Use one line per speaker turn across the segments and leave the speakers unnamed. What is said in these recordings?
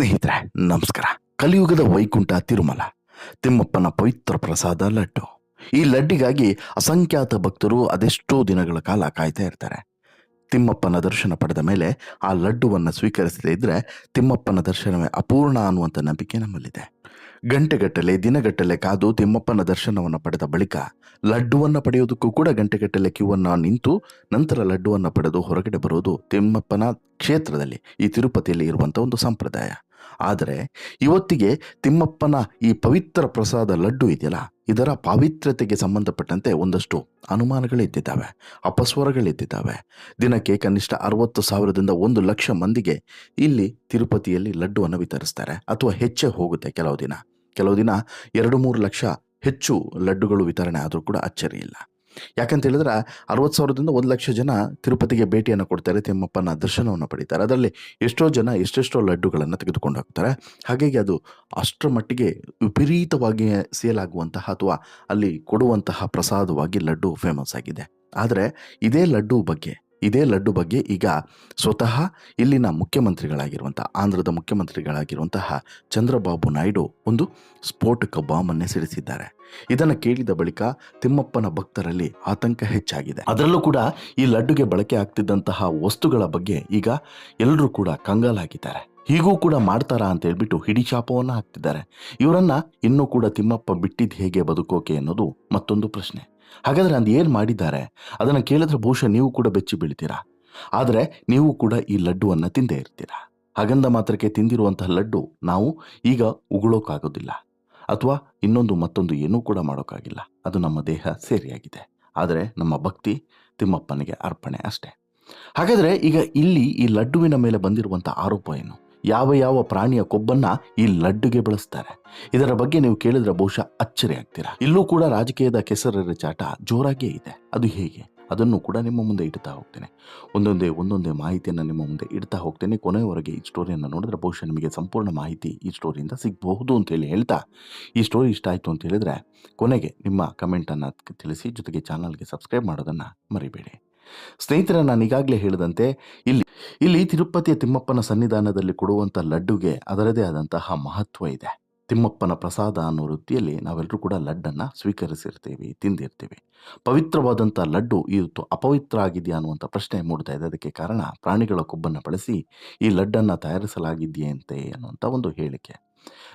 ಸ್ನೇಹಿತರೆ, ನಮಸ್ಕಾರ. ಕಲಿಯುಗದ ವೈಕುಂಠ ತಿರುಮಲ, ತಿಮ್ಮಪ್ಪನ ಪವಿತ್ರ ಪ್ರಸಾದ ಲಡ್ಡು. ಈ ಲಡ್ಡಿಗಾಗಿ ಅಸಂಖ್ಯಾತ ಭಕ್ತರು ಅದೆಷ್ಟೋ ದಿನಗಳ ಕಾಲ ಕಾಯ್ತಾ ಇರ್ತಾರೆ. ತಿಮ್ಮಪ್ಪನ ದರ್ಶನ ಪಡೆದ ಮೇಲೆ ಆ ಲಡ್ಡುವನ್ನು ಸ್ವೀಕರಿಸದೇ ಇದ್ರೆ ತಿಮ್ಮಪ್ಪನ ದರ್ಶನವೇ ಅಪೂರ್ಣ ಅನ್ನುವಂಥ ನಂಬಿಕೆ ನಮ್ಮಲ್ಲಿದೆ. ಗಂಟೆಗಟ್ಟಲೆ, ದಿನಗಟ್ಟಲೆ ಕಾದು ತಿಮ್ಮಪ್ಪನ ದರ್ಶನವನ್ನು ಪಡೆದ ಬಳಿಕ ಲಡ್ಡುವನ್ನು ಪಡೆಯೋದಕ್ಕೂ ಕೂಡ ಗಂಟೆಗಟ್ಟಲೆ ಕ್ಯೂವನ್ನು ನಿಂತು ನಂತರ ಲಡ್ಡುವನ್ನು ಪಡೆದು ಹೊರಗಡೆ ಬರೋದು ತಿಮ್ಮಪ್ಪನ ಕ್ಷೇತ್ರದಲ್ಲಿ, ಈ ತಿರುಪತಿಯಲ್ಲಿ ಇರುವಂಥ ಒಂದು ಸಂಪ್ರದಾಯ. ಆದರೆ ಇವತ್ತಿಗೆ ತಿಮ್ಮಪ್ಪನ ಈ ಪವಿತ್ರ ಪ್ರಸಾದ ಲಡ್ಡು ಇದೆಯಲ್ಲ, ಇದರ ಪಾವಿತ್ರ್ಯತೆಗೆ ಸಂಬಂಧಪಟ್ಟಂತೆ ಒಂದಷ್ಟು ಅನುಮಾನಗಳಿದ್ದಿದ್ದಾವೆ, ಅಪಸ್ವರಗಳಿದ್ದಿದ್ದಾವೆ. ದಿನಕ್ಕೆ ಕನಿಷ್ಠ ಅರವತ್ತು ಸಾವಿರದಿಂದ ಒಂದು ಲಕ್ಷ ಮಂದಿಗೆ ಇಲ್ಲಿ ತಿರುಪತಿಯಲ್ಲಿ ಲಡ್ಡುವನ್ನು ವಿತರಿಸ್ತಾರೆ, ಅಥವಾ ಹೆಚ್ಚೇ ಹೋಗುತ್ತೆ ಕೆಲವು ದಿನ. ಕೆಲವು ದಿನ ಎರಡು ಮೂರು ಲಕ್ಷ ಹೆಚ್ಚು ಲಡ್ಡುಗಳು ವಿತರಣೆ ಆದರೂ ಕೂಡ ಅಚ್ಚರಿ ಇಲ್ಲ ಯಾಕಂತ ಹೇಳಿದ್ರೆ ಅರವತ್ತು ಸಾವಿರದಿಂದ ಒಂದು ಲಕ್ಷ ಜನ ತಿರುಪತಿಗೆ ಭೇಟಿಯನ್ನು ಕೊಡ್ತಾರೆ, ತಿಮ್ಮಪ್ಪನ ದರ್ಶನವನ್ನು ಪಡೀತಾರೆ. ಅದರಲ್ಲಿ ಎಷ್ಟೋ ಜನ ಎಷ್ಟೆಷ್ಟೋ ಲಡ್ಡುಗಳನ್ನು ತೆಗೆದುಕೊಂಡು ಹೋಗ್ತಾರೆ. ಹಾಗಾಗಿ ಅದು ಅಷ್ಟರ ಮಟ್ಟಿಗೆ ವಿಪರೀತವಾಗಿ ಸೇಲ್ ಆಗುವಂತಹ ಅಥವಾ ಅಲ್ಲಿ ಕೊಡುವಂತಹ ಪ್ರಸಾದವಾಗಿ ಲಡ್ಡು ಫೇಮಸ್ ಆಗಿದೆ. ಆದರೆ ಇದೇ ಲಡ್ಡು ಬಗ್ಗೆ ಇದೇ ಲಡ್ಡು ಬಗ್ಗೆ ಈಗ ಸ್ವತಃ ಇಲ್ಲಿನ ಮುಖ್ಯಮಂತ್ರಿಗಳಾಗಿರುವಂಥ ಆಂಧ್ರದ ಮುಖ್ಯಮಂತ್ರಿಗಳಾಗಿರುವಂತಹ ಚಂದ್ರಬಾಬು ನಾಯ್ಡು ಒಂದು ಸ್ಫೋಟಕ ಬಾಂಬನ್ನೇ ಸಿಡಿಸಿದ್ದಾರೆ. ಇದನ್ನು ಕೇಳಿದ ಬಳಿಕ ತಿಮ್ಮಪ್ಪನ ಭಕ್ತರಲ್ಲಿ ಆತಂಕ ಹೆಚ್ಚಾಗಿದೆ. ಅದರಲ್ಲೂ ಕೂಡ ಈ ಲಡ್ಡುಗೆ ಬಳಕೆ ಆಗ್ತಿದ್ದಂತಹ ವಸ್ತುಗಳ ಬಗ್ಗೆ ಈಗ ಎಲ್ಲರೂ ಕೂಡ ಕಂಗಾಲಾಗಿದ್ದಾರೆ. ಹೀಗೂ ಕೂಡ ಮಾಡ್ತಾರಾ ಅಂತ ಹೇಳ್ಬಿಟ್ಟು ಹಿಡಿಶಾಪವನ್ನು ಹಾಕ್ತಿದ್ದಾರೆ. ಇವರನ್ನ ಇನ್ನೂ ಕೂಡ ತಿಮ್ಮಪ್ಪ ಬಿಟ್ಟಿದ್ದು ಹೇಗೆ ಬದುಕೋಕೆ ಅನ್ನೋದು ಮತ್ತೊಂದು ಪ್ರಶ್ನೆ. ಹಾಗಾದ್ರೆ ಅಂದು ಏನು ಮಾಡಿದ್ದಾರೆ? ಅದನ್ನು ಕೇಳಿದ್ರೆ ಬಹುಶಃ ನೀವು ಕೂಡ ಬೆಚ್ಚಿ ಬೀಳ್ತೀರಾ? ಆದರೆ ನೀವು ಕೂಡ ಈ ಲಡ್ಡುವನ್ನು ತಿಂದೇ ಇರ್ತೀರಾ? ಹಾಗಂದ ಮಾತ್ರಕ್ಕೆ ತಿಂದಿರುವಂತಹ ಲಡ್ಡು ನಾವು ಈಗ ಉಗುಳೋಕ್ಕಾಗೋದಿಲ್ಲ ಅಥವಾ ಇನ್ನೊಂದು ಮತ್ತೊಂದು ಏನೂ ಕೂಡ ಮಾಡೋಕ್ಕಾಗಿಲ್ಲ ಅದು ನಮ್ಮ ದೇಹ ಸೇರಿಯಾಗಿದೆ. ಆದರೆ ನಮ್ಮ ಭಕ್ತಿ ತಿಮ್ಮಪ್ಪನಿಗೆ ಅರ್ಪಣೆ ಅಷ್ಟೇ. ಹಾಗಾದರೆ ಈಗ ಇಲ್ಲಿ ಈ ಲಡ್ಡುವಿನ ಮೇಲೆ ಬಂದಿರುವಂಥ ಆರೋಪ ಏನು? ಯಾವ ಯಾವ ಪ್ರಾಣಿಯ ಕೊಬ್ಬನ್ನ ಈ ಲಡ್ಡುಗೆ ಬಳಸ್ತಾರೆ. ಇದರ ಬಗ್ಗೆ ನೀವು ಕೇಳಿದ್ರೆ ಬಹುಶಃ ಅಚ್ಚರಿ ಆಗ್ತೀರಾ. ಇಲ್ಲೂ ಕೂಡ ರಾಜಕೀಯದ ಕೆಸರರ ಚಾಟ ಜೋರಾಗಿಯೇ ಇದೆ. ಅದು ಹೇಗೆ? ಅದನ್ನು ಕೂಡ ನಿಮ್ಮ ಮುಂದೆ ಇಡ್ತಾ ಹೋಗ್ತೇನೆ. ಒಂದೊಂದೇ ಒಂದೊಂದೇ ಮಾಹಿತಿಯನ್ನು ನಿಮ್ಮ ಮುಂದೆ ಇಡ್ತಾ ಹೋಗ್ತೇನೆ. ಕೊನೆಯವರೆಗೆ ಈ ಸ್ಟೋರಿಯನ್ನು ನೋಡಿದ್ರೆ ಬಹುಶಃ ನಿಮಗೆ ಸಂಪೂರ್ಣ ಮಾಹಿತಿ ಈ ಸ್ಟೋರಿಯಿಂದ ಸಿಗಬಹುದು ಅಂತೇಳಿ ಹೇಳ್ತಾ. ಈ ಸ್ಟೋರಿ ಇಷ್ಟ ಆಯಿತು ಅಂತ ಹೇಳಿದ್ರೆ ಕೊನೆಗೆ ನಿಮ್ಮ ಕಮೆಂಟನ್ನು ತಿಳಿಸಿ, ಜೊತೆಗೆ ಚಾನಲ್ಗೆ ಸಬ್ಸ್ಕ್ರೈಬ್ ಮಾಡೋದನ್ನು ಮರಿಬೇಡಿ. ಸ್ನೇಹಿತರೆ, ನಾನು ಈಗಾಗಲೇ ಹೇಳಿದಂತೆ ಇಲ್ಲಿ ಇಲ್ಲಿ ತಿರುಪತಿಯ ತಿಮ್ಮಪ್ಪನ ಸನ್ನಿಧಾನದಲ್ಲಿ ಕೊಡುವಂಥ ಲಡ್ಡುಗೆ ಅದರದೇ ಆದಂತಹ ಮಹತ್ವ ಇದೆ. ತಿಮ್ಮಪ್ಪನ ಪ್ರಸಾದ ಅನ್ನೋ ವೃತ್ತಿಯಲ್ಲಿ ನಾವೆಲ್ಲರೂ ಕೂಡ ಲಡ್ಡನ್ನು ಸ್ವೀಕರಿಸಿರ್ತೀವಿ, ತಿಂದಿರ್ತೀವಿ. ಪವಿತ್ರವಾದಂಥ ಲಡ್ಡು ಇವತ್ತು ಅಪವಿತ್ರ ಆಗಿದೆಯಾ ಅನ್ನುವಂಥ ಪ್ರಶ್ನೆ ಮೂಡ್ತಾ ಇದೆ. ಅದಕ್ಕೆ ಕಾರಣ ಪ್ರಾಣಿಗಳ ಕೊಬ್ಬನ್ನು ಬಳಸಿ ಈ ಲಡ್ಡನ್ನು ತಯಾರಿಸಲಾಗಿದೆಯಂತೆ ಅನ್ನುವಂಥ ಒಂದು ಹೇಳಿಕೆ.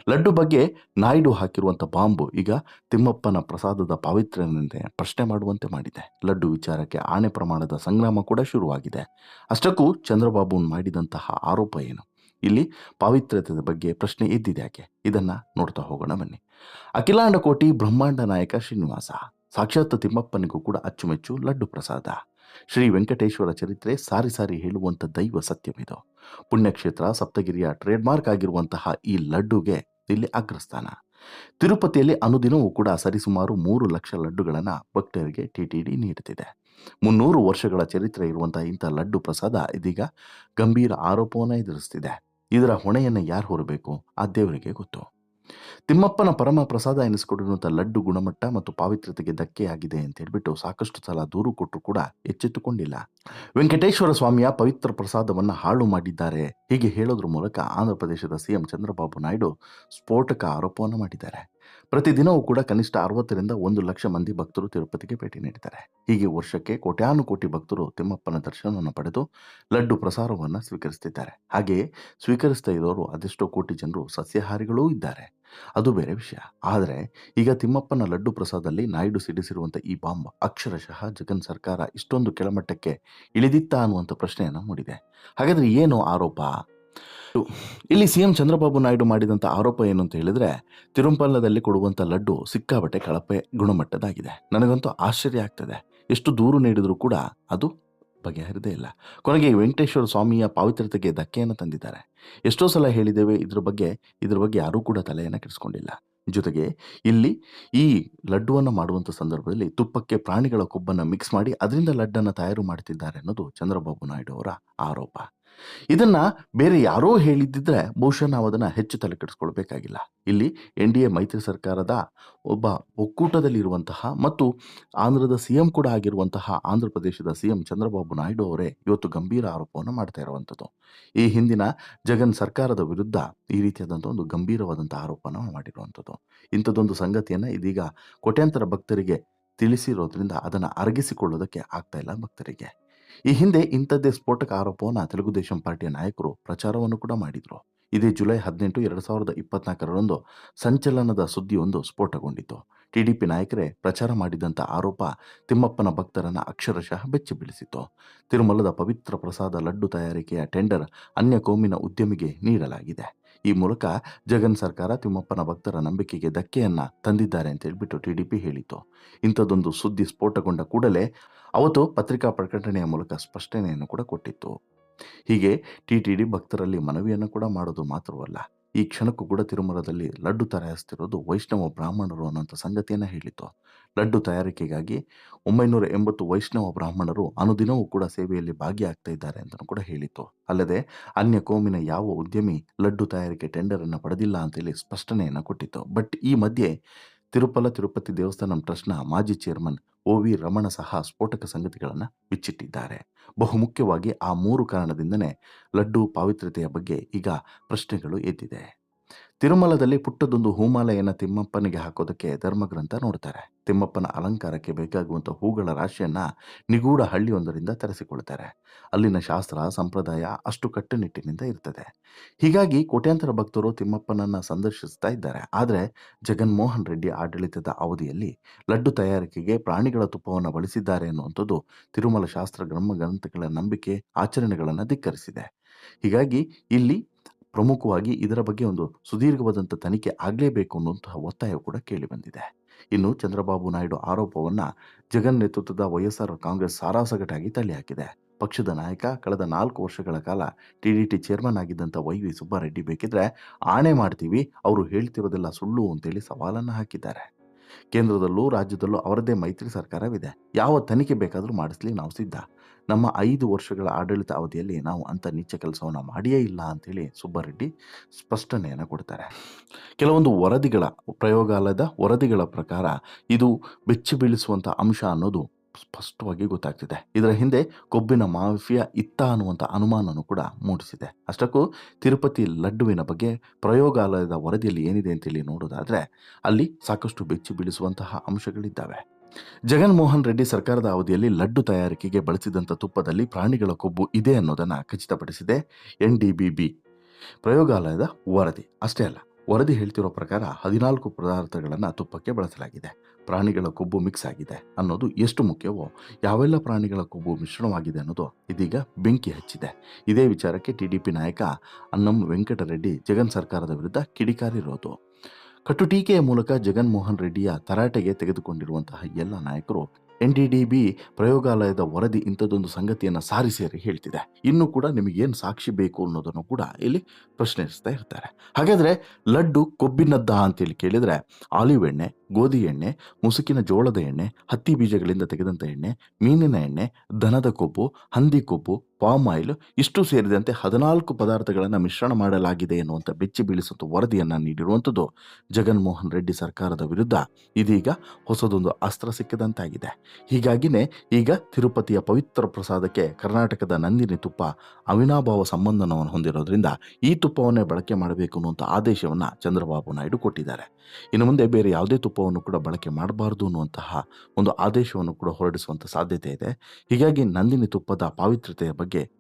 ಲಡ್ಡು ಬಗ್ಗೆ ನಾಯ್ಡು ಹಾಕಿರುವಂಥ ಬಾಂಬು ಈಗ ತಿಮ್ಮಪ್ಪನ ಪ್ರಸಾದದ ಪಾವಿತ್ರ್ಯದಂತೆ ಪ್ರಶ್ನೆ ಮಾಡುವಂತೆ ಮಾಡಿದೆ. ಲಡ್ಡು ವಿಚಾರಕ್ಕೆ ಆಣೆ ಪ್ರಮಾಣದ ಸಂಗ್ರಾಮ ಕೂಡ ಶುರುವಾಗಿದೆ. ಅಷ್ಟಕ್ಕೂ ಚಂದ್ರಬಾಬು ಮಾಡಿದಂತಹ ಆರೋಪ ಏನು? ಇಲ್ಲಿ ಪಾವಿತ್ರ್ಯದ ಬಗ್ಗೆ ಪ್ರಶ್ನೆ ಇದ್ದಿದೆ ಯಾಕೆ? ಇದನ್ನ ನೋಡ್ತಾ ಹೋಗೋಣ ಬನ್ನಿ. ಅಖಿಲಾಂಡ ಕೋಟಿ ಬ್ರಹ್ಮಾಂಡ ನಾಯಕ ಶ್ರೀನಿವಾಸ. ಸಾಕ್ಷಾತ್ ತಿಮ್ಮಪ್ಪನಿಗೂ ಕೂಡ ಅಚ್ಚುಮೆಚ್ಚು ಲಡ್ಡು ಪ್ರಸಾದ. ಶ್ರೀ ವೆಂಕಟೇಶ್ವರ ಚರಿತ್ರೆ ಸಾರಿ ಸಾರಿ ಹೇಳುವಂಥ ದೈವ ಸತ್ಯವಿದು. ಪುಣ್ಯಕ್ಷೇತ್ರ ಸಪ್ತಗಿರಿಯ ಟ್ರೇಡ್ಮಾರ್ಕ್ ಆಗಿರುವಂತಹ ಈ ಲಡ್ಡುಗೆ ಇಲ್ಲಿ ಅಗ್ರಸ್ಥಾನ. ತಿರುಪತಿಯಲ್ಲಿ ಅನುದಿನವೂ ಕೂಡ ಸರಿಸುಮಾರು ಮೂರು ಲಕ್ಷ ಲಡ್ಡುಗಳನ್ನು ಭಕ್ತರಿಗೆ ಟಿಟಿಡಿ ನೀಡುತ್ತಿದೆ. ಮುನ್ನೂರು ವರ್ಷಗಳ ಚರಿತ್ರೆ ಇರುವಂತಹ ಇಂಥ ಲಡ್ಡು ಪ್ರಸಾದ ಇದೀಗ ಗಂಭೀರ ಆರೋಪವನ್ನು ಎದುರಿಸ್ತಿದೆ. ಇದರ ಹೊಣೆಯನ್ನು ಯಾರು ಹೊರಬೇಕು ಆ ದೇವರಿಗೆ ಗೊತ್ತು. ತಿಮ್ಮಪ್ಪನ ಪರಮ ಪ್ರಸಾದ ಎನಿಸಿಕೊಂಡಿರುವಂಥ ಲಡ್ಡು ಗುಣಮಟ್ಟ ಮತ್ತು ಪಾವಿತ್ರ್ಯತೆಗೆ ಧಕ್ಕೆಯಾಗಿದೆ ಅಂತ ಹೇಳಿಬಿಟ್ಟು ಸಾಕಷ್ಟು ಸಲ ದೂರು ಕೊಟ್ಟರು ಕೂಡ ಎಚ್ಚೆತ್ತುಕೊಂಡಿಲ್ಲ. ವೆಂಕಟೇಶ್ವರ ಸ್ವಾಮಿಯ ಪವಿತ್ರ ಪ್ರಸಾದವನ್ನು ಹಾಳು ಮಾಡಿದ್ದಾರೆ. ಹೀಗೆ ಹೇಳೋದ್ರ ಮೂಲಕ ಆಂಧ್ರ ಪ್ರದೇಶದ ಸಿಎಂ ಚಂದ್ರಬಾಬು ನಾಯ್ಡು ಸ್ಫೋಟಕ ಆರೋಪವನ್ನು ಮಾಡಿದ್ದಾರೆ. ಪ್ರತಿದಿನವೂ ಕೂಡ ಕನಿಷ್ಠ ಅರವತ್ತರಿಂದ ಒಂದು ಲಕ್ಷ ಮಂದಿ ಭಕ್ತರು ತಿರುಪತಿಗೆ ಭೇಟಿ ನೀಡಿದ್ದಾರೆ. ಹೀಗೆ ವರ್ಷಕ್ಕೆ ಕೋಟ್ಯಾನುಕೋಟಿ ಭಕ್ತರು ತಿಮ್ಮಪ್ಪನ ದರ್ಶನವನ್ನು ಪಡೆದು ಲಡ್ಡು ಪ್ರಸಾರವನ್ನು ಸ್ವೀಕರಿಸುತ್ತಿದ್ದಾರೆ ಹಾಗೆಯೇ ಸ್ವೀಕರಿಸ್ತಾ ಇರೋರು ಅದೆಷ್ಟೋ ಕೋಟಿ ಜನರು ಸಸ್ಯಾಹಾರಿಗಳೂ ಇದ್ದಾರೆ. ಅದು ಬೇರೆ ವಿಷಯ. ಆದರೆ ಈಗ ತಿಮ್ಮಪ್ಪನ ಲಡ್ಡು ಪ್ರಸಾದಲ್ಲಿ ನಾಯ್ಡು ಸಿಡಿಸಿರುವಂಥ ಈ ಬಾಂಬ್ ಅಕ್ಷರಶಃ ಜಗನ್ ಸರ್ಕಾರ ಇಷ್ಟೊಂದು ಕೆಳಮಟ್ಟಕ್ಕೆ ಇಳಿದಿತ್ತಾ ಅನ್ನುವಂಥ ಪ್ರಶ್ನೆಯನ್ನು ಮೂಡಿದೆ. ಹಾಗಾದರೆ ಏನು ಆರೋಪ? ಇಲ್ಲಿ ಸಿಎಂ ಚಂದ್ರಬಾಬು ನಾಯ್ಡು ಮಾಡಿದಂಥ ಆರೋಪ ಏನು ಅಂತ ಹೇಳಿದ್ರೆ ತಿರುಪಲ್ಲದಲ್ಲಿ ಕೊಡುವಂಥ ಲಡ್ಡು ಸಿಕ್ಕಾಬಟ್ಟೆ ಕಳಪೆ ಗುಣಮಟ್ಟದಾಗಿದೆ ನನಗಂತೂ ಆಶ್ಚರ್ಯ ಆಗ್ತದೆ. ಎಷ್ಟು ದೂರು ನೀಡಿದರೂ ಕೂಡ ಅದು ಬಗೆಹರಿದೇ ಇಲ್ಲ. ಕೊನೆಗೆ ವೆಂಕಟೇಶ್ವರ ಸ್ವಾಮಿಯ ಪಾವಿತ್ರತೆಗೆ ಧಕ್ಕೆಯನ್ನು ತಂದಿದ್ದಾರೆ. ಎಷ್ಟೋ ಸಲ ಹೇಳಿದ್ದೇವೆ, ಇದ್ರ ಬಗ್ಗೆ ಇದ್ರ ಬಗ್ಗೆ ಯಾರೂ ಕೂಡ ತಲೆಯನ್ನು ಕೆಡಿಸ್ಕೊಂಡಿಲ್ಲ. ಜೊತೆಗೆ ಇಲ್ಲಿ ಈ ಲಡ್ಡುವನ್ನು ಮಾಡುವಂಥ ಸಂದರ್ಭದಲ್ಲಿ ತುಪ್ಪಕ್ಕೆ ಪ್ರಾಣಿಗಳ ಕೊಬ್ಬನ್ನು ಮಿಕ್ಸ್ ಮಾಡಿ, ಅದರಿಂದ ಲಡ್ಡನ್ನು ತಯಾರು ಮಾಡ್ತಿದ್ದಾರೆ ಅನ್ನೋದು ಚಂದ್ರಬಾಬು ನಾಯ್ಡು ಅವರ ಆರೋಪ. ಇದನ್ನ ಬೇರೆ ಯಾರೋ ಹೇಳಿದ್ದಿದ್ರೆ ಬಹುಶಃ ನಾವು ಅದನ್ನ ಹೆಚ್ಚು ತಲೆ ಕೆಡಿಸ್ಕೊಳ್ಬೇಕಾಗಿಲ್ಲ ಇಲ್ಲಿ ಎನ್ ಡಿ ಎ, ಮೈತ್ರಿ ಸರ್ಕಾರದ ಒಬ್ಬ ಒಕ್ಕೂಟದಲ್ಲಿರುವಂತಹ ಮತ್ತು ಆಂಧ್ರದ ಸಿ ಎಂ ಕೂಡ ಆಗಿರುವಂತಹ ಆಂಧ್ರ ಪ್ರದೇಶದ ಸಿ ಎಂ ಚಂದ್ರಬಾಬು ನಾಯ್ಡು ಅವರೇ ಇವತ್ತು ಗಂಭೀರ ಆರೋಪವನ್ನು ಮಾಡ್ತಾ ಇರುವಂಥದ್ದು. ಈ ಹಿಂದಿನ ಜಗನ್ ಸರ್ಕಾರದ ವಿರುದ್ಧ ಈ ರೀತಿಯಾದಂಥ ಒಂದು ಗಂಭೀರವಾದಂಥ ಆರೋಪವನ್ನು ಮಾಡಿರುವಂಥದ್ದು. ಇಂಥದ್ದೊಂದು ಸಂಗತಿಯನ್ನು ಇದೀಗ ಕೋಟ್ಯಾಂತರ ಭಕ್ತರಿಗೆ ತಿಳಿಸಿರೋದ್ರಿಂದ ಅದನ್ನು ಅರಗಿಸಿಕೊಳ್ಳೋದಕ್ಕೆ ಆಗ್ತಾ ಇಲ್ಲ ಭಕ್ತರಿಗೆ. ಈ ಹಿಂದೆ ಇಂಥದ್ದೇ ಸ್ಫೋಟಕ ಆರೋಪವನ್ನು ತೆಲುಗುದೇಶಂ ಪಾರ್ಟಿಯ ನಾಯಕರು ಪ್ರಚಾರವನ್ನು ಕೂಡ ಮಾಡಿದರು. ಇದೇ ಜುಲೈ ಹದಿನೆಂಟು, ಎರಡು ಸಾವಿರದ ಇಪ್ಪತ್ನಾಲ್ಕರಂದು ಸಂಚಲನದ ಸುದ್ದಿಯೊಂದು ಸ್ಫೋಟಗೊಂಡಿತು ಟಿಡಿಪಿ ನಾಯಕರೇ ಪ್ರಚಾರ ಮಾಡಿದಂಥ ಆರೋಪ ತಿಮ್ಮಪ್ಪನ ಭಕ್ತರನ್ನ ಅಕ್ಷರಶಃ ಬೆಚ್ಚಿ ಬೀಳಿಸಿತು ತಿರುಮಲದ ಪವಿತ್ರ ಪ್ರಸಾದ ಲಡ್ಡು ತಯಾರಿಕೆಯ ಟೆಂಡರ್ ಅನ್ಯ ಕೋಮಿನ ಉದ್ಯಮಿಗೆ ನೀಡಲಾಗಿದೆ. ಈ ಮೂಲಕ ಜಗನ್ ಸರ್ಕಾರ ತಿಮ್ಮಪ್ಪನ ಭಕ್ತರ ನಂಬಿಕೆಗೆ ಧಕ್ಕೆಯನ್ನ ತಂದಿದ್ದಾರೆ ಅಂತ ಹೇಳಿಬಿಟ್ಟು ಟಿಡಿಪಿ ಹೇಳಿತು ಇಂಥದ್ದೊಂದು ಸುದ್ದಿ ಸ್ಫೋಟಗೊಂಡ ಕೂಡಲೇ ಅವತ್ತು ಪತ್ರಿಕಾ ಪ್ರಕಟಣೆಯ ಮೂಲಕ ಸ್ಪಷ್ಟನೆಯನ್ನು ಕೂಡ ಕೊಟ್ಟಿತ್ತು. ಹೀಗೆ ಟಿಟಿಡಿ ಭಕ್ತರಲ್ಲಿ ಮನವಿಯನ್ನು ಕೂಡ ಮಾಡೋದು ಮಾತ್ರವಲ್ಲ, ಈ ಕ್ಷಣಕ್ಕೂ ಕೂಡ ತಿರುಮಲದಲ್ಲಿ ಲಡ್ಡು ತಯಾರಿಸ್ತಿರೋದು ವೈಷ್ಣವ ಬ್ರಾಹ್ಮಣರು ಅನ್ನೋಂಥ ಸಂಗತಿಯನ್ನು ಹೇಳಿತು ಲಡ್ಡು ತಯಾರಿಕೆಗಾಗಿ ಒಂಬೈನೂರ ಎಂಬತ್ತು ವೈಷ್ಣವ ಬ್ರಾಹ್ಮಣರು ಅನುದಿನವೂ ಕೂಡ ಸೇವೆಯಲ್ಲಿ ಭಾಗಿಯಾಗ್ತಾ ಇದ್ದಾರೆ ಅಂತಲೂ ಕೂಡ ಹೇಳಿತು ಅಲ್ಲದೆ ಅನ್ಯ ಕೋಮಿನ ಯಾವ ಉದ್ಯಮಿ ಲಡ್ಡು ತಯಾರಿಕೆ ಟೆಂಡರ್ ಅನ್ನು ಪಡೆದಿಲ್ಲ ಅಂತೇಳಿ ಸ್ಪಷ್ಟನೆಯನ್ನು ಕೊಟ್ಟಿತ್ತು. ಬಟ್ ಈ ಮಧ್ಯೆ ತಿರುಪಲ, ತಿರುಪತಿ ದೇವಸ್ಥಾನಂ ಟ್ರಸ್ಟ್ನ ಮಾಜಿ ಚೇರ್ಮನ್ ಒ ವಿ ರಮಣ ಸಹ ಸ್ಫೋಟಕ ಸಂಗತಿಗಳನ್ನು ಬಿಚ್ಚಿಟ್ಟಿದ್ದಾರೆ. ಬಹುಮುಖ್ಯವಾಗಿ ಆ ಮೂರು ಕಾರಣದಿಂದನೇ ಲಡ್ಡು ಪಾವಿತ್ರ್ಯತೆಯ ಬಗ್ಗೆ ಈಗ ಪ್ರಶ್ನೆಗಳು ಎದ್ದಿದೆ. ತಿರುಮಲದಲ್ಲಿ ಪುಟ್ಟದೊಂದು ಹೂಮಾಲೆಯನ್ನು ತಿಮ್ಮಪ್ಪನಿಗೆ ಹಾಕೋದಕ್ಕೆ ಧರ್ಮಗ್ರಂಥ ನೋಡ್ತಾರೆ. ತಿಮ್ಮಪ್ಪನ ಅಲಂಕಾರಕ್ಕೆ ಬೇಕಾಗುವಂಥ ಹೂಗಳ ರಾಶಿಯನ್ನು ನಿಗೂಢ ಹಳ್ಳಿಯೊಂದರಿಂದ ತರಿಸಿಕೊಳ್ತಾರೆ. ಅಲ್ಲಿನ ಶಾಸ್ತ್ರ, ಸಂಪ್ರದಾಯ ಅಷ್ಟು ಕಟ್ಟುನಿಟ್ಟಿನಿಂದ ಇರ್ತದೆ. ಹೀಗಾಗಿ ಕೋಟ್ಯಾಂತರ ಭಕ್ತರು ತಿಮ್ಮಪ್ಪನನ್ನು ಸಂದರ್ಶಿಸ್ತಾ ಇದ್ದಾರೆ. ಆದರೆ ಜಗನ್ಮೋಹನ್ ರೆಡ್ಡಿ ಆಡಳಿತದ ಅವಧಿಯಲ್ಲಿ ಲಡ್ಡು ತಯಾರಿಕೆಗೆ ಪ್ರಾಣಿಗಳ ತುಪ್ಪವನ್ನು ಬಳಸಿದ್ದಾರೆ ಎನ್ನುವಂಥದ್ದು ತಿರುಮಲ ಶಾಸ್ತ್ರ ಗ್ರಂಥಗಳ ನಂಬಿಕೆ ಆಚರಣೆಗಳನ್ನು ಧಿಕ್ಕರಿಸಿದೆ. ಹೀಗಾಗಿ ಇಲ್ಲಿ ಪ್ರಮುಖವಾಗಿ ಇದರ ಬಗ್ಗೆ ಒಂದು ಸುದೀರ್ಘವಾದಂಥ ತನಿಖೆ ಆಗಲೇಬೇಕು ಅನ್ನುವಂತಹ ಒತ್ತಾಯ ಕೂಡ ಕೇಳಿಬಂದಿದೆ ಇನ್ನು ಚಂದ್ರಬಾಬು ನಾಯ್ಡು ಆರೋಪವನ್ನ ಜಗನ್ ನೇತೃತ್ವದ ವೈಎಸ್ಆರ್ ಕಾಂಗ್ರೆಸ್ ಸಾರಾಸಗಟಾಗಿ ತಳ್ಳಿಹಾಕಿದೆ. ಪಕ್ಷದ ನಾಯಕ ಕಳೆದ ನಾಲ್ಕು ವರ್ಷಗಳ ಕಾಲ ಟಿಡಿಟಿ ಚೇರ್ಮನ್ ಆಗಿದ್ದಂಥ ವೈ ವಿ ಸುಬ್ಬಾರೆಡ್ಡಿ ಬೇಕಿದ್ರೆ ಆಣೆ ಮಾಡ್ತೀವಿ, ಅವರು ಹೇಳ್ತಿರೋದೆಲ್ಲ ಸುಳ್ಳು ಅಂತೇಳಿ ಸವಾಲನ್ನು ಹಾಕಿದ್ದಾರೆ. ಕೇಂದ್ರದಲ್ಲೂ ರಾಜ್ಯದಲ್ಲೂ ಅವರದೇ ಮೈತ್ರಿ ಸರ್ಕಾರವಿದೆ. ಯಾವ ತನಿಖೆ ಬೇಕಾದರೂ ಮಾಡಿಸ್ಲಿ ನಾವು ಸಿದ್ಧ. ನಮ್ಮ ಐದು ವರ್ಷಗಳ ಆಡಳಿತ ಅವಧಿಯಲ್ಲಿ ನಾವು ಅಂಥ ನೀಚ ಕೆಲಸವನ್ನು ಮಾಡಿಯೇ ಇಲ್ಲ ಅಂತೇಳಿ ಸುಬ್ಬಾರೆಡ್ಡಿ ಸ್ಪಷ್ಟನೆಯನ್ನು ಕೊಡ್ತಾರೆ. ಕೆಲವೊಂದು ವರದಿಗಳ ಪ್ರಯೋಗಾಲಯದ ವರದಿಗಳ ಪ್ರಕಾರ ಇದು ಬೆಚ್ಚಿ ಬೀಳಿಸುವಂಥ ಅಂಶ ಅನ್ನೋದು ಸ್ಪಷ್ಟವಾಗಿ ಗೊತ್ತಾಗ್ತಿದೆ. ಇದರ ಹಿಂದೆ ಕೊಬ್ಬಿನ ಮಾಫಿಯಾ ಇತ್ತ ಅನ್ನುವಂಥ ಅನುಮಾನವನ್ನು ಕೂಡ ಮೂಡಿಸಿದೆ. ಅಷ್ಟಕ್ಕೂ ತಿರುಪತಿ ಲಡ್ಡುವಿನ ಬಗ್ಗೆ ಪ್ರಯೋಗಾಲಯದ ವರದಿಯಲ್ಲಿ ಏನಿದೆ ಅಂತೇಳಿ ನೋಡೋದಾದರೆ ಅಲ್ಲಿ ಸಾಕಷ್ಟು ಬೆಚ್ಚಿ ಬೀಳಿಸುವಂತಹ ಅಂಶಗಳಿದ್ದಾವೆ. ಜಗನ್ಮೋಹನ್ ರೆಡ್ಡಿ ಸರ್ಕಾರದ ಅವಧಿಯಲ್ಲಿ ಲಡ್ಡು ತಯಾರಿಕೆಗೆ ಬಳಸಿದಂಥ ತುಪ್ಪದಲ್ಲಿ ಪ್ರಾಣಿಗಳ ಕೊಬ್ಬು ಇದೆ ಅನ್ನೋದನ್ನು ಖಚಿತಪಡಿಸಿದೆ ಎನ್ ಡಿ ಬಿ ಬಿ ಪ್ರಯೋಗಾಲಯದ ವರದಿ. ಅಷ್ಟೇ ಅಲ್ಲ ವರದಿ ಹೇಳ್ತಿರೋ ಪ್ರಕಾರ ಹದಿನಾಲ್ಕು ಪದಾರ್ಥಗಳನ್ನು ತುಪ್ಪಕ್ಕೆ ಬಳಸಲಾಗಿದೆ. ಪ್ರಾಣಿಗಳ ಕೊಬ್ಬು ಮಿಕ್ಸ್ ಆಗಿದೆ ಅನ್ನೋದು ಎಷ್ಟು ಮುಖ್ಯವೋ, ಯಾವೆಲ್ಲ ಪ್ರಾಣಿಗಳ ಕೊಬ್ಬು ಮಿಶ್ರಣವಾಗಿದೆ ಅನ್ನೋದು ಇದೀಗ ಬೆಂಕಿ ಹಚ್ಚಿದೆ. ಇದೇ ವಿಚಾರಕ್ಕೆ ಟಿ ಡಿ ಪಿ ನಾಯಕ ಅನ್ನಂ ವೆಂಕಟರೆಡ್ಡಿ ಜಗನ್ ಸರ್ಕಾರದ ವಿರುದ್ಧ ಕಿಡಿಕಾರಿರೋದು ಕಟು ಟೀಕೆಯ ಮೂಲಕ ಜಗನ್ಮೋಹನ್ ರೆಡ್ಡಿಯ ತರಾಟೆಗೆ ತೆಗೆದುಕೊಂಡಿರುವಂತಹ ಎಲ್ಲ ನಾಯಕರು ಎನ್ ಡಿ ಡಿ ಬಿ ಪ್ರಯೋಗಾಲಯದ ವರದಿ ಇಂಥದ್ದೊಂದು ಸಂಗತಿಯನ್ನು ಸಾರಿ ಸೇರಿ ಹೇಳ್ತಿದೆ. ಇನ್ನೂ ಕೂಡ ನಿಮಗೇನು ಸಾಕ್ಷಿ ಬೇಕು ಅನ್ನೋದನ್ನು ಕೂಡ ಇಲ್ಲಿ ಪ್ರಶ್ನಿಸ್ತಾ ಇರ್ತಾರೆ. ಹಾಗಾದರೆ ಲಡ್ಡು, ಕೊಬ್ಬಿನದ್ದ ಅಂತೇಳಿ ಕೇಳಿದರೆ ಆಲಿವ್ ಎಣ್ಣೆ, ಗೋಧಿ ಎಣ್ಣೆ, ಮುಸುಕಿನ ಜೋಳದ ಎಣ್ಣೆ, ಹತ್ತಿ ಬೀಜಗಳಿಂದ ತೆಗೆದಂಥ ಎಣ್ಣೆ, ಮೀನಿನ ಎಣ್ಣೆ, ದನದ ಕೊಬ್ಬು, ಹಂದಿ ಕೊಬ್ಬು ಪಾಮ್ ಆಯಿಲ್ ಇಷ್ಟು ಸೇರಿದಂತೆ ಹದಿನಾಲ್ಕು ಪದಾರ್ಥಗಳನ್ನು ಮಿಶ್ರಣ ಮಾಡಲಾಗಿದೆ ಎನ್ನುವಂಥ ಬೆಚ್ಚಿ ಬೀಳಿಸುವಂಥ ವರದಿಯನ್ನು ನೀಡಿರುವಂಥದ್ದು ಜಗನ್ಮೋಹನ್ ರೆಡ್ಡಿ ಸರ್ಕಾರದ ವಿರುದ್ಧ. ಇದೀಗ ಹೊಸದೊಂದು ಅಸ್ತ್ರ ಸಿಕ್ಕಿದಂತಾಗಿದೆ. ಹೀಗಾಗಿನೇ ಈಗ ತಿರುಪತಿಯ ಪವಿತ್ರ ಪ್ರಸಾದಕ್ಕೆ ಕರ್ನಾಟಕದ ನಂದಿನಿ ತುಪ್ಪ ಅವಿನಾಭಾವ ಸಂಬಂಧವನ್ನು ಹೊಂದಿರೋದ್ರಿಂದ ಈ ತುಪ್ಪವನ್ನೇ ಬಳಕೆ ಮಾಡಬೇಕು ಅನ್ನುವಂಥ ಆದೇಶವನ್ನು ಚಂದ್ರಬಾಬು ನಾಯ್ಡು ಕೊಟ್ಟಿದ್ದಾರೆ. ಇನ್ನು ಮುಂದೆ ಬೇರೆ ಯಾವುದೇ ತುಪ್ಪವನ್ನು ಕೂಡ ಬಳಕೆ ಮಾಡಬಾರದು ಅನ್ನುವಂತಹ ಒಂದು ಆದೇಶವನ್ನು ಕೂಡ ಹೊರಡಿಸುವಂಥ ಸಾಧ್ಯತೆ ಇದೆ. ಹೀಗಾಗಿ ನಂದಿನಿ ತುಪ್ಪದ ಪಾವಿತ್ರ್ಯತೆಯ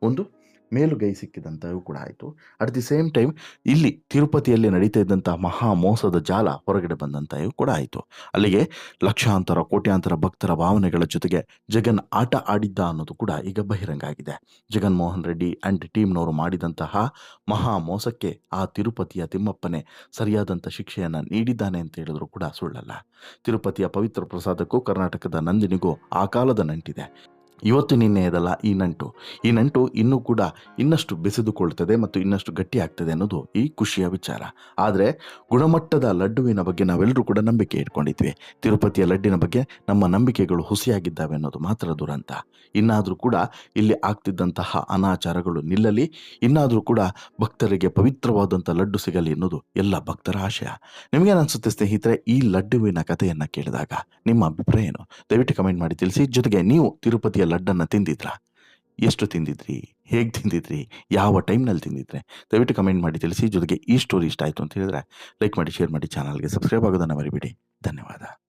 ಒಂದು ಮೇಲುಗೈ ಸಿಕ್ಕಿದಂತೆಯೂ ಕೂಡ ಆಯಿತು. ಅಟ್ ದಿ ಸೇಮ್ ಟೈಮ್ ಇಲ್ಲಿ ತಿರುಪತಿಯಲ್ಲಿ ನಡೀತಾ ಇದ್ದಂಥ ಮಹಾ ಮೋಸದ ಜಾಲ ಹೊರಗಡೆ ಬಂದಂತೆಯೂ ಕೂಡ ಆಯಿತು. ಅಲ್ಲಿಗೆ ಲಕ್ಷಾಂತರ, ಕೋಟ್ಯಾಂತರ ಭಕ್ತರ ಭಾವನೆಗಳ ಜೊತೆಗೆ ಜಗನ್ ಆಟ ಆಡಿದ್ದ ಅನ್ನೋದು ಕೂಡ ಈಗ ಬಹಿರಂಗ ಆಗಿದೆ ಜಗನ್ಮೋಹನ್ ರೆಡ್ಡಿ ಆ್ಯಂಡ್ ಟೀಮ್ನವರು ಮಾಡಿದಂತಹ ಮಹಾ ಮೋಸಕ್ಕೆ ಆ ತಿರುಪತಿಯ ತಿಮ್ಮಪ್ಪನೇ ಸರಿಯಾದಂಥ ಶಿಕ್ಷೆಯನ್ನು ನೀಡಿದ್ದಾನೆ ಅಂತ ಹೇಳಿದ್ರು ಕೂಡ ಸುಳ್ಳಲ್ಲ. ತಿರುಪತಿಯ ಪವಿತ್ರ ಪ್ರಸಾದಕ್ಕೂ ಕರ್ನಾಟಕದ ನಂದಿನಿಗೂ ಆ ಕಾಲದ ನಂಟಿದೆ. ಇವತ್ತು ನಿನ್ನೆಯದಲ್ಲ ಈ ನಂಟು. ಈ ನಂಟು ಇನ್ನೂ ಕೂಡ ಇನ್ನಷ್ಟು ಬೆಸೆದುಕೊಳ್ತದೆ ಮತ್ತು ಇನ್ನಷ್ಟು ಗಟ್ಟಿ ಆಗ್ತದೆ ಅನ್ನೋದು ಈ ಖುಷಿಯ ವಿಚಾರ. ಆದರೆ ಗುಣಮಟ್ಟದ ಲಡ್ಡುವಿನ ಬಗ್ಗೆ ನಾವೆಲ್ಲರೂ ಕೂಡ ನಂಬಿಕೆ ಇಟ್ಕೊಂಡಿದ್ವಿ. ತಿರುಪತಿಯ ಲಡ್ಡಿನ ಬಗ್ಗೆ ನಮ್ಮ ನಂಬಿಕೆಗಳು ಹುಸಿಯಾಗಿದ್ದಾವೆ ಅನ್ನೋದು ಮಾತ್ರ ದುರಂತ. ಇನ್ನಾದರೂ ಕೂಡ ಇಲ್ಲಿ ಆಗ್ತಿದ್ದಂತಹ ಅನಾಚಾರಗಳು ನಿಲ್ಲಲಿ, ಇನ್ನಾದರೂ ಕೂಡ ಭಕ್ತರಿಗೆ ಪವಿತ್ರವಾದಂಥ ಲಡ್ಡು ಸಿಗಲಿ ಅನ್ನೋದು ಎಲ್ಲ ಭಕ್ತರ ಆಶಯ. ನಿಮಗೇನು ಅನಿಸುತ್ತೆ ಸ್ನೇಹಿತರೆ, ಈ ಲಡ್ಡುವಿನ ಕಥೆಯನ್ನು ಕೇಳಿದಾಗ ನಿಮ್ಮ ಅಭಿಪ್ರಾಯ ಏನು? ದಯವಿಟ್ಟು ಕಮೆಂಟ್ ಮಾಡಿ ತಿಳಿಸಿ. ಜೊತೆಗೆ ನೀವು ತಿರುಪತಿಯ ಲಡ್ಡನ್ನು ತಿಂದಿದ್ರಾ? ಎಷ್ಟು ತಿಂದಿದ್ರಿ? ಹೇಗೆ ತಿಂದಿದ್ರಿ? ಯಾವ ಟೈಮ್ನಲ್ಲಿ ತಿಂದಿದ್ರೆ? ದಯವಿಟ್ಟು ಕಮೆಂಟ್ ಮಾಡಿ ತಿಳಿಸಿ, ಜೊತೆಗೆ ಈ ಸ್ಟೋರಿ ಇಷ್ಟ ಆಯಿತು ಅಂತ ಹೇಳಿದ್ರೆ ಲೈಕ್ ಮಾಡಿ ಶೇರ್ ಮಾಡಿ ಚಾನಲ್ಗೆ ಸಬ್ಸ್ಕ್ರೈಬ್ ಆಗೋದನ್ನು ಮರಿಬೇಡಿ. ಧನ್ಯವಾದ.